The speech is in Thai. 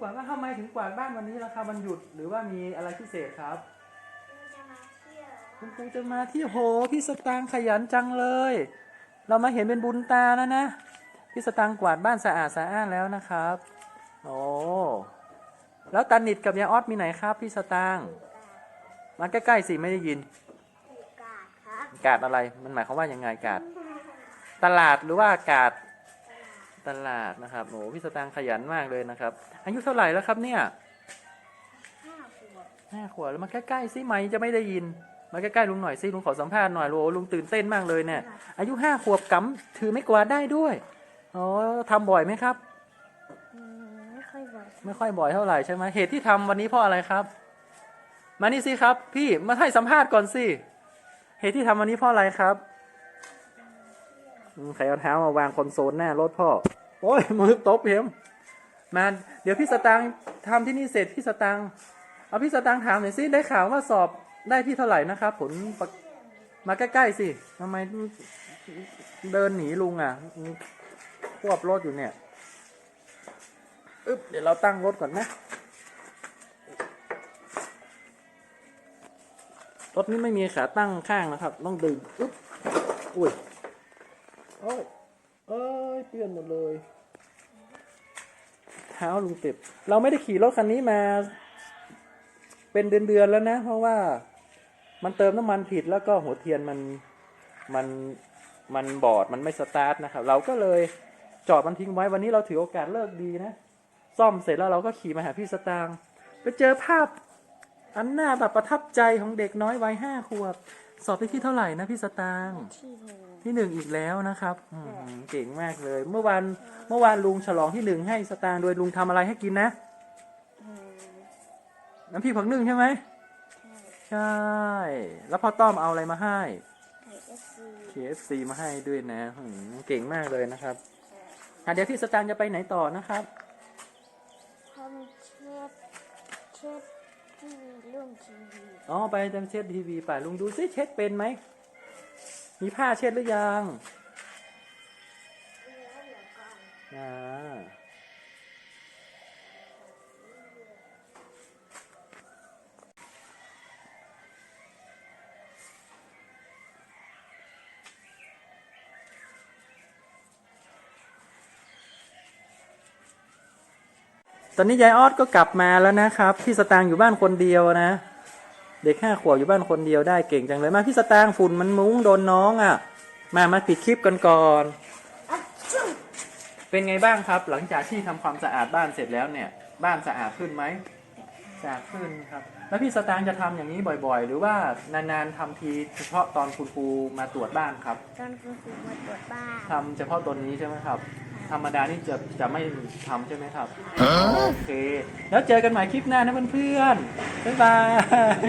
กวาดบ้านทำไมถึงกวาดบ้านวันนี้ล่ะครับวันหยุดหรือว่ามีอะไรพิเศษครับจะมาเที่ยวคุณครูจะมาที่โหพี่สตางค์ขยันจังเลย เรามาเห็นเป็นบุญตาแล้วนะพี่สตางค์กวาดบ้านสะอาดสะอ้านแล้วนะครับโอ้แล้วตานิดกับยายออสมีไหนครับพี่สตางค์มาใกล้ๆสิไม่ได้ยินผูกกาดครับกาดอะไรมันหมายความว่ายังไงกาดตลาดหรือว่ากาด ตลาดนะครับโอ้พี่สตางค์ขยันมากเลยนะครับ อายุเท่าไหร่แล้วครับเนี่ยห้าขวบห้าขวบแล้วมาใกล้ๆสิไหมค์จะไม่ได้ยิน มาใกล้ๆลุงหน่อยสิลุงขอสัมภาษณ์หน่อยโอ้ลุงตื่นเต้นมากเลยเนี่ย อายุห้าขวบกำถือไม่กวาดได้ด้วยอ๋อทำบ่อยไหมครับอืมไม่ค่อยบ่อยไม่ค่อยบ่อยเท่าไหร่ใช่ไหมเหตุที่ทำวันนี้เพราะอะไรครับ มานี่สิครับ พี่มาให้สัมภาษณ์ก่อนสิเหตุที่ทำวันนี้เพราะอะไรครับอืม ใครเอาเท้ามาวางคอนโซลหน้ารถพ่อ โอ้ยมือตบเพมมาเดี๋ยวพี่สตังค์ทำที่นี่เสร็จพี่สตังเอาพี่สตังถามหน่อยสิได้ข่าวว่าสอบได้ที่เท่าไหร่นะครับ ผลมาใกล้ๆสิทำไมเดินหนีลุงอะควบรถอยู่เนี่ยอึ๊บเดี๋ยวเราตั้งรถก่อนนะรถนี้ไม่มีขาตั้งข้างนะครับ ต้องดึงอึ๊บอุ้ย โอ้ยเอ้ยเปื้อนหมดเลยเท้าลุงเต็บเราไม่ได้ขี่รถคันนี้มา เป็นเดือนๆแล้วนะ เพราะว่ามันเติมน้ำมันผิดแล้วก็หัวเทียนมันมันมันบอดมันไม่สตาร์ทนะครับ เราก็เลยจอดมันทิ้งไว้วันนี้เราถือโอกาสเลิกดีนะ ซ่อมเสร็จแล้วเราก็ขี่มาหาพี่สตางค์ไปเจอภาพอันน่าแบบประทับใจของเด็กน้อยวัยห้าขวบ สอบได้ที่เท่าไหร่นะพี่สตางค์ที่หนึ่ง ที่หนึ่งอีกแล้วนะครับอืมเก่งมากเลย เมื่อวานเมื่อวานลุงฉลองที่หนึ่งให้สตางค์โดยลุงทำอะไรให้กินนะ อืมน้ำพริกผักนึ่งใช่ไหม ใช่ใช่แล้วพ่อต้อมเอาอะไรมาให้ไข่เอฟซี KFC มาให้ด้วยนะอืมเก่งมากเลยนะครับอะเดี๋ยวพี่สตางค์จะไปไหนต่อนะครับ ทำเช็ดเช็ดที่รุ่นทีวีอ๋อ ไปทำเช็ดทีวีไปลุงดูซิเช็ดเป็นไหม มีผ้าเช็ดหรือยังแล้วเดี๋ยวก่อนอ่าตอนนี้ยายออดก็กลับมาแล้วนะครับ พี่สตางค์อยู่บ้านคนเดียวนะ เด็กห้าขวบอยู่บ้านคนเดียวได้เก่งจังเลยมาพี่สตางค์ฝุ่นมันมุ้งโดนน้องอะ่ะ มามาปิดคลิปกันก่อนอะจุ๊บเป็นไงบ้างครับ หลังจากที่ทำความสะอาดบ้านเสร็จแล้วเนี่ย บ้านสะอาดขึ้นไหมสะอาดขึ้นครับ แล้วพี่สตางค์จะทำอย่างนี้บ่อยๆ หรือว่านานๆทำทีเฉพาะตอนคุณครูมาตรวจบ้านครับ ตอนคุณครูมาตรวจบ้านทำเฉพาะตนนี้ใช่ไหมครับ ธรรมดานี่จะจะไม่ทำใช่ไหมครับ โอเค แล้วเจอกันใหม่คลิปหน้านะเพื่อนๆบ๊ายบาย